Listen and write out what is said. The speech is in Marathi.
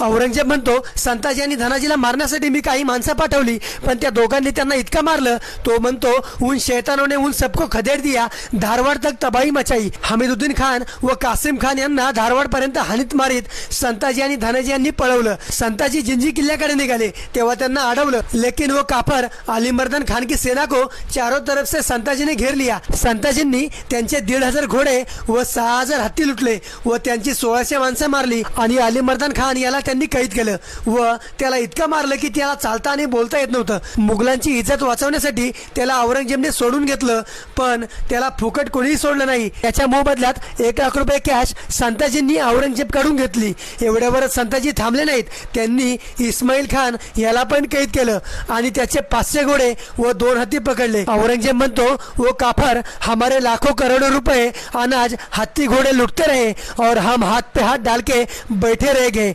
औरंगजेब म्हणतो संताजी आणि धनाजीला मारण्यासाठी मी काही माणसं पाठवली पण त्या दोघांनी त्यांना इतका मारलं. तो म्हणतो उन शैतानोने उन सबको खदेड दिया धारवाड तक तबाही मचाई. हमीदुद्दीन खान व कासिम खान यांना धारवाड पर्यंत हानीत मारीत संताजी आणि धनाजी यांनी पळवलं. संताजी जिंजी किल्ल्याकडे निघाले तेव्हा त्यांना अडवलं. लेकिन व काफर अलिमर्दन खान की सेना को चारों तरफ से संताजीने घेर लिया. संताजींनी त्यांचे दीड हजार घोडे व सहा हजार हत्ती लुटले व त्यांची सोळाशे माणसं मारली आणि अलिमर्दन खान याला त्यांनी कैद केलं. व त्याला इतकं मारलं की त्याला चालता आणि बोलता येत नव्हतं. मुघलांची इज्जत वाचवण्यासाठी त्याला औरंगजेबने सोडून घेतलं. पण त्याला फुकट कोणीही सोडलं नाही. त्याच्या मोबदल्यात एक लाख रुपये कॅश संताजींनी औरंगजेबकडून घेतली. एवढ्यावरच संताजी थांबले नाहीत. त्यांनी इस्माईल खान याला पण कैद केलं आणि त्याचे पाचशे घोडे व दोन हत्ती पकडले. औरंगजेब म्हणतो व काफर हमारे लाखो करोडो रुपये अनाज हत्ती घोड़े लुटते रहे और हम हाथ पे हाथ डाल के बैठे रह गए.